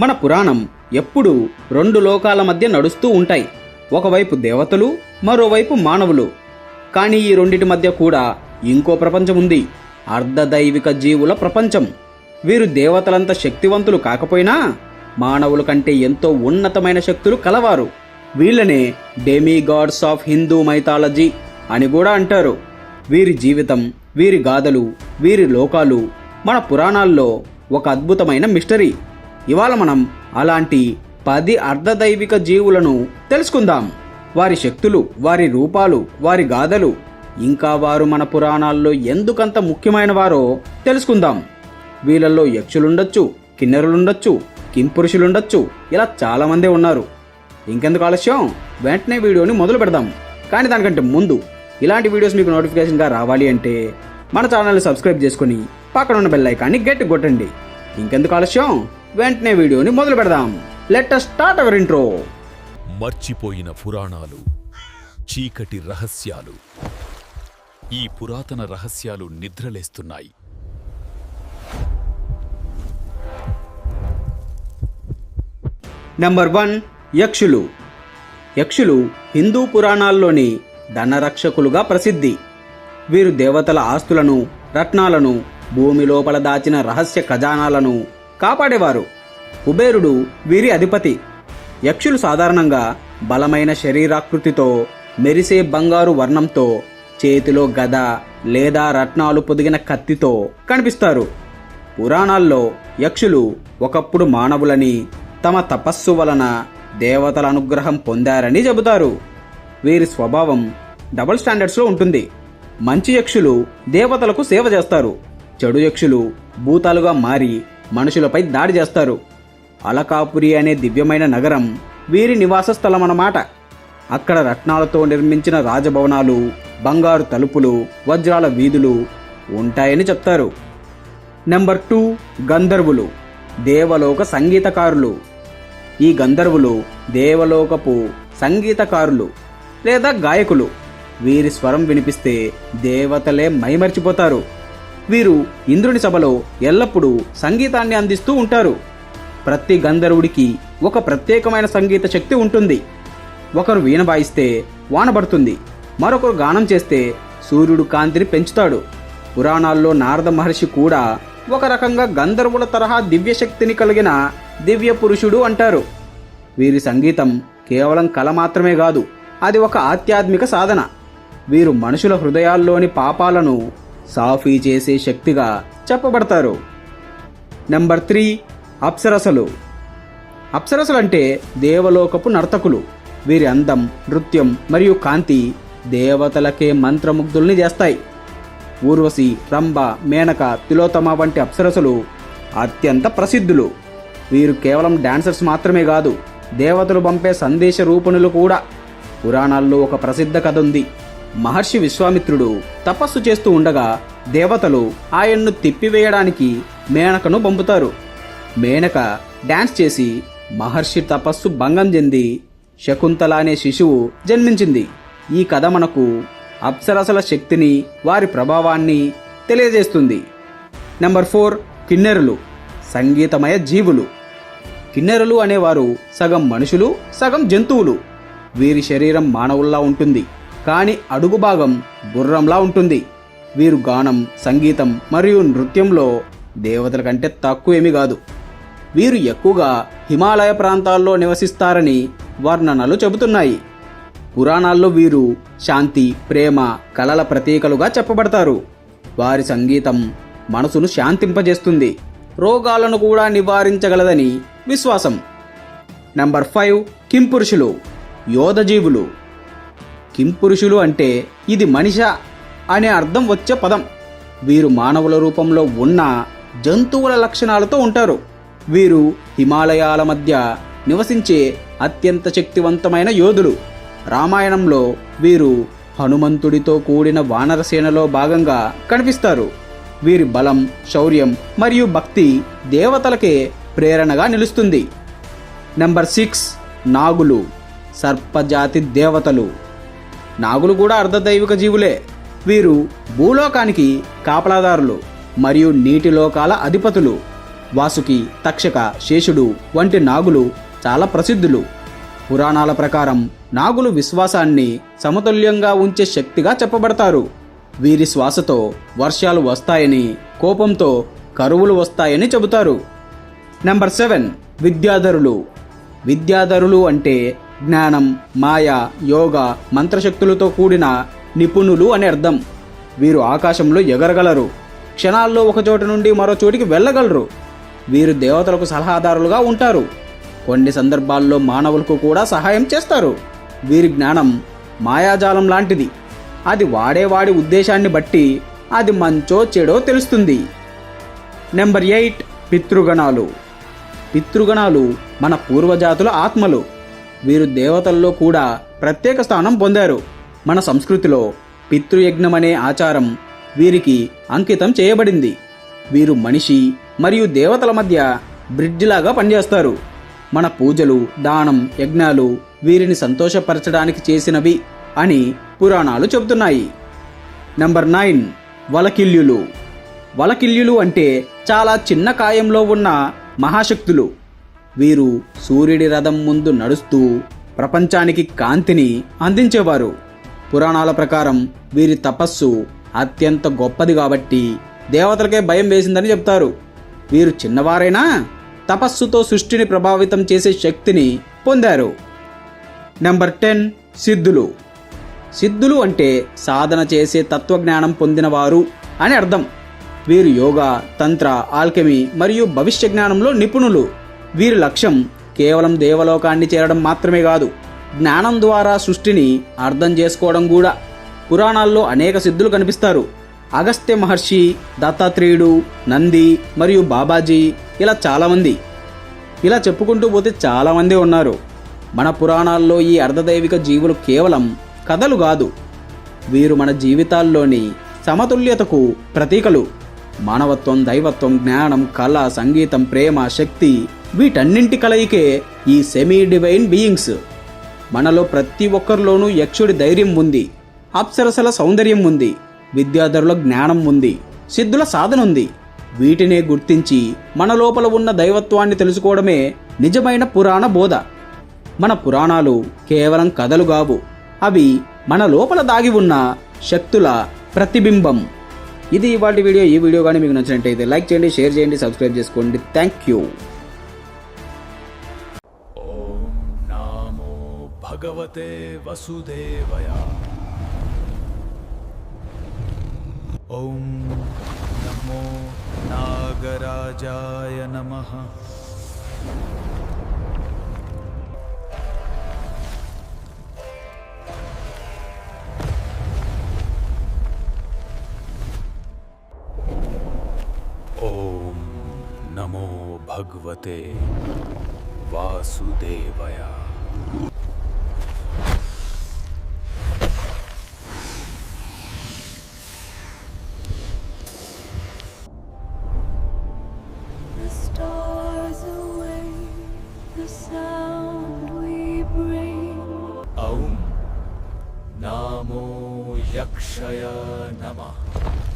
మన పురాణం ఎప్పుడూ రెండు లోకాల మధ్య నడుస్తూ ఉంటాయి. ఒకవైపు దేవతలు మరోవైపు మానవులు. కానీ ఈ రెండిటి మధ్య కూడా ఇంకో ప్రపంచం ఉంది. అర్ధదైవిక జీవుల ప్రపంచం. వీరు దేవతలంత శక్తివంతులు కాకపోయినా మానవుల కంటే ఎంతో ఉన్నతమైన శక్తులు కలవారు. వీళ్ళనే డెమీగాడ్స్ ఆఫ్ హిందూ మైథాలజీ అని కూడా అంటారు. వీరి జీవితం వీరి గాథలు వీరి లోకాలు మన పురాణాల్లో ఒక అద్భుతమైన మిస్టరీ. ఇవాళ మనం అలాంటి పది అర్ధదైవిక జీవులను తెలుసుకుందాం. వారి శక్తులు వారి రూపాలు వారి గాథలు ఇంకా వారు మన పురాణాల్లో ఎందుకంత ముఖ్యమైన వారో తెలుసుకుందాం. వీళ్ళల్లో యక్షులుండొచ్చు కిన్నెరులుండొచ్చు కింపురుషులుండొచ్చు ఇలా చాలామందే ఉన్నారు. ఇంకెందుకు ఆలస్యం? వెంటనే వీడియోని మొదలు పెడదాం. కానీ దానికంటే ముందు ఇలాంటి వీడియోస్ మీకు నోటిఫికేషన్గా రావాలి అంటే మన ఛానల్ని సబ్స్క్రైబ్ చేసుకుని పక్కన ఉన్న బెల్ ఐకాన్ని గట్టి కొట్టండి. ఇంకెందుకు ఆలస్యం? వెంటనే వీడియోని మొదలు పెడదాం. లెట్ స్టార్ట్ అవర్ ఇంట్రో మర్చిపోయిన పురాణాలు చీకటి రహస్యాలు ఈ పురాతన రహస్యాలు నిద్రలేస్తున్నాయి. నెంబర్ వన్ యక్షులు. యక్షులు హిందూ పురాణాల్లోని ధనరక్షకులుగా ప్రసిద్ధి. వీరు దేవతల ఆస్తులను రత్నాలను భూమి లోపల దాచిన రహస్య ఖజానాలను కాపాడేవారు. కుబేరుడు వీరి అధిపతి. యక్షులు సాధారణంగా బలమైన శరీరాకృతితో మెరిసే బంగారు వర్ణంతో చేతిలో గద లేదా రత్నాలు పొదిగిన కత్తితో కనిపిస్తారు. పురాణాల్లో యక్షులు ఒకప్పుడు మానవులని తమ తపస్సు వలన దేవతల అనుగ్రహం పొందారని చెబుతారు. వీరి స్వభావం డబుల్ స్టాండర్డ్స్లో ఉంటుంది. మంచి యక్షులు దేవతలకు సేవ చేస్తారు. చెడు యక్షులు భూతాలుగా మారి మనుషులపై దాడి చేస్తారు. అలకాపురి అనే దివ్యమైన నగరం వీరి నివాస స్థలమన్నమాట. అక్కడ రత్నాలతో నిర్మించిన రాజభవనాలు బంగారు తలుపులు వజ్రాల వీధులు ఉంటాయని చెప్తారు. నెంబర్ టూ గంధర్వులు దేవలోక సంగీతకారులు. ఈ గంధర్వులు దేవలోకపు సంగీతకారులు లేదా గాయకులు. వీరి స్వరం వినిపిస్తే దేవతలే మైమర్చిపోతారు. వీరు ఇంద్రుని సభలో ఎల్లప్పుడూ సంగీతాన్ని అందిస్తూ ఉంటారు. ప్రతి గంధర్వుడికి ఒక ప్రత్యేకమైన సంగీత శక్తి ఉంటుంది. ఒకరు వీణ వాయిస్తే వాన పడుతుంది. మరొకరు గానం చేస్తే సూర్యుడు కాంతిని పెంచుతాడు. పురాణాల్లో నారద మహర్షి కూడా ఒక రకంగా గంధర్వుల తరహా దివ్య శక్తిని కలిగిన దివ్య పురుషుడు అంటారు. వీరి సంగీతం కేవలం కళ మాత్రమే కాదు అది ఒక ఆధ్యాత్మిక సాధన. వీరు మనుషుల హృదయాల్లోని పాపాలను సాఫీ చేసే శక్తిగా చెప్పబడతారు. Number three అప్సరసలు. అప్సరసలు అంటే దేవలోకపు నర్తకులు. వీరి అందం నృత్యం మరియు కాంతి దేవతలకే మంత్రముగ్ధుల్ని చేస్తాయి. ఊర్వశి రంభ మేనక తిలోతమ వంటి అప్సరసలు అత్యంత ప్రసిద్ధులు. వీరు కేవలం డాన్సర్స్ మాత్రమే కాదు దేవతలు పంపే సందేశ రూపణులు కూడా. పురాణాల్లో ఒక ప్రసిద్ధ కథ ఉంది. మహర్షి విశ్వామిత్రుడు తపస్సు చేస్తూ ఉండగా దేవతలు ఆయన్ను తిప్పివేయడానికి మేనకను పంపుతారు. మేనక డ్యాన్స్ చేసి మహర్షి తపస్సు భంగం చెంది శకుంతల అనే శిశువు జన్మించింది. ఈ కథ మనకు అప్సరసల శక్తిని వారి ప్రభావాన్ని తెలియజేస్తుంది. నెంబర్ ఫోర్ కిన్నెరులు సంగీతమయ జీవులు. కిన్నెరులు అనేవారు సగం మనుషులు సగం జంతువులు. వీరి శరీరం మానవుల్లా ఉంటుంది. కానీ అడుగు భాగం గుర్రంలా ఉంటుంది. వీరు గానం సంగీతం మరియు నృత్యంలో దేవతల కంటే తక్కువేమీ కాదు. వీరు ఎక్కువగా హిమాలయ ప్రాంతాల్లో నివసిస్తారని వర్ణనలు చెబుతున్నాయి. పురాణాల్లో వీరు శాంతి ప్రేమ కళల ప్రతీకలుగా చెప్పబడతారు. వారి సంగీతం మనసును శాంతింపజేస్తుంది. రోగాలను కూడా నివారించగలదని విశ్వాసం. Number five కింపురుషులు యోధజీవులు. కింపురుషులు అంటే ఇది మనిష అనే అర్థం వచ్చే పదం. వీరు మానవుల రూపంలో ఉన్న జంతువుల లక్షణాలతో ఉంటారు. వీరు హిమాలయాల మధ్య నివసించే అత్యంత శక్తివంతమైన యోధులు. రామాయణంలో వీరు హనుమంతుడితో కూడిన వానరసేనలో భాగంగా కనిపిస్తారు. వీరి బలం శౌర్యం మరియు భక్తి దేవతలకే ప్రేరణగా నిలుస్తుంది. నెంబర్ సిక్స్ నాగులు సర్పజాతి దేవతలు. నాగులు కూడా అర్ధదైవిక జీవులే. వీరు భూలోకానికి కాపలాదారులు మరియు నీటి లోకాల అధిపతులు. వాసుకి తక్షక శేషుడు వంటి నాగులు చాలా ప్రసిద్ధులు. పురాణాల ప్రకారం నాగులు విశ్వాసాన్ని సమతుల్యంగా ఉంచే శక్తిగా చెప్పబడతారు. వీరి శ్వాసతో వర్షాలు వస్తాయని కోపంతో కరువులు వస్తాయని చెబుతారు. Number seven. విద్యాధరులు. విద్యాధరులు అంటే జ్ఞానం మాయ యోగ మంత్రశక్తులతో కూడిన నిపుణులు అని అర్థం. వీరు ఆకాశంలో ఎగరగలరు. క్షణాల్లో ఒక చోటు నుండి మరో చోటికి వెళ్ళగలరు. వీరు దేవతలకు సలహాదారులుగా ఉంటారు. కొన్ని సందర్భాల్లో మానవులకు కూడా సహాయం చేస్తారు. వీరి జ్ఞానం మాయాజాలం లాంటిది. అది వాడేవాడి ఉద్దేశాన్ని బట్టి అది మంచో చెడో తెలుస్తుంది. Number eight పితృగణాలు. పితృగణాలు మన పూర్వజాతుల ఆత్మలు. వీరు దేవతల్లో కూడా ప్రత్యేక స్థానం పొందారు. మన సంస్కృతిలో పితృయజ్ఞం అనే ఆచారం వీరికి అంకితం చేయబడింది. వీరు మనిషి మరియు దేవతల మధ్య బ్రిడ్జిలాగా పనిచేస్తారు. మన పూజలు దానం యజ్ఞాలు వీరిని సంతోషపరచడానికి చేసినవి అని పురాణాలు చెబుతున్నాయి. Number nine వలకిల్యులు. వలకిల్యులు అంటే చాలా చిన్న కాయంలో ఉన్న మహాశక్తులు. వీరు సూర్యుడి రథం ముందు నడుస్తూ ప్రపంచానికి కాంతిని అందించేవారు. పురాణాల ప్రకారం వీరి తపస్సు అత్యంత గొప్పది కాబట్టి దేవతలకే భయం వేసిందని చెప్తారు. వీరు చిన్నవారైనా తపస్సుతో సృష్టిని ప్రభావితం చేసే శక్తిని పొందారు. నెంబర్ టెన్ సిద్ధులు. సిద్ధులు అంటే సాధన చేసే తత్వజ్ఞానం పొందినవారు అని అర్థం. వీరు యోగా తంత్ర ఆల్కెమీ మరియు భవిష్య జ్ఞానంలో నిపుణులు. వీరి లక్ష్యం కేవలం దేవలోకాన్ని చేరడం మాత్రమే కాదు జ్ఞానం ద్వారా సృష్టిని అర్థం చేసుకోవడం కూడా. పురాణాల్లో అనేక సిద్ధులు కనిపిస్తారు. అగస్త్య మహర్షి దత్తాత్రేయుడు నంది మరియు బాబాజీ ఇలా చాలామంది. ఇలా చెప్పుకుంటూ పోతే చాలామంది ఉన్నారు. మన పురాణాల్లో ఈ అర్ధదైవిక జీవులు కేవలం కథలు కాదు. వీరు మన జీవితాల్లోని సమతుల్యతకు ప్రతీకలు. మానవత్వం దైవత్వం జ్ఞానం కళ సంగీతం ప్రేమ శక్తి వీటన్నింటి కలయికే ఈ సెమీ డివైన్ బీయింగ్స్ మనలో ప్రతి ఒక్కరిలోనూ యక్షుడి ధైర్యం ఉంది అప్సరసల సౌందర్యం ఉంది విద్యాధరుల జ్ఞానం ఉంది సిద్ధుల సాధన ఉంది. వీటినే గుర్తించి మన లోపల ఉన్న దైవత్వాన్ని తెలుసుకోవడమే నిజమైన పురాణ బోధ. మన పురాణాలు కేవలం కథలు కావు అవి మన లోపల దాగి ఉన్న శక్తుల ప్రతిబింబం. ఇది ఇవాటి వీడియో. ఈ వీడియో కానీ మీకు నచ్చినట్టయితే లైక్ చేయండి షేర్ చేయండి సబ్స్క్రైబ్ చేసుకోండి. Thank you. भगवते वसुदेवय। ॐ नमो नागराजाय नमः। ॐ नमो भगवते वासुदेवय। यक्षय नमः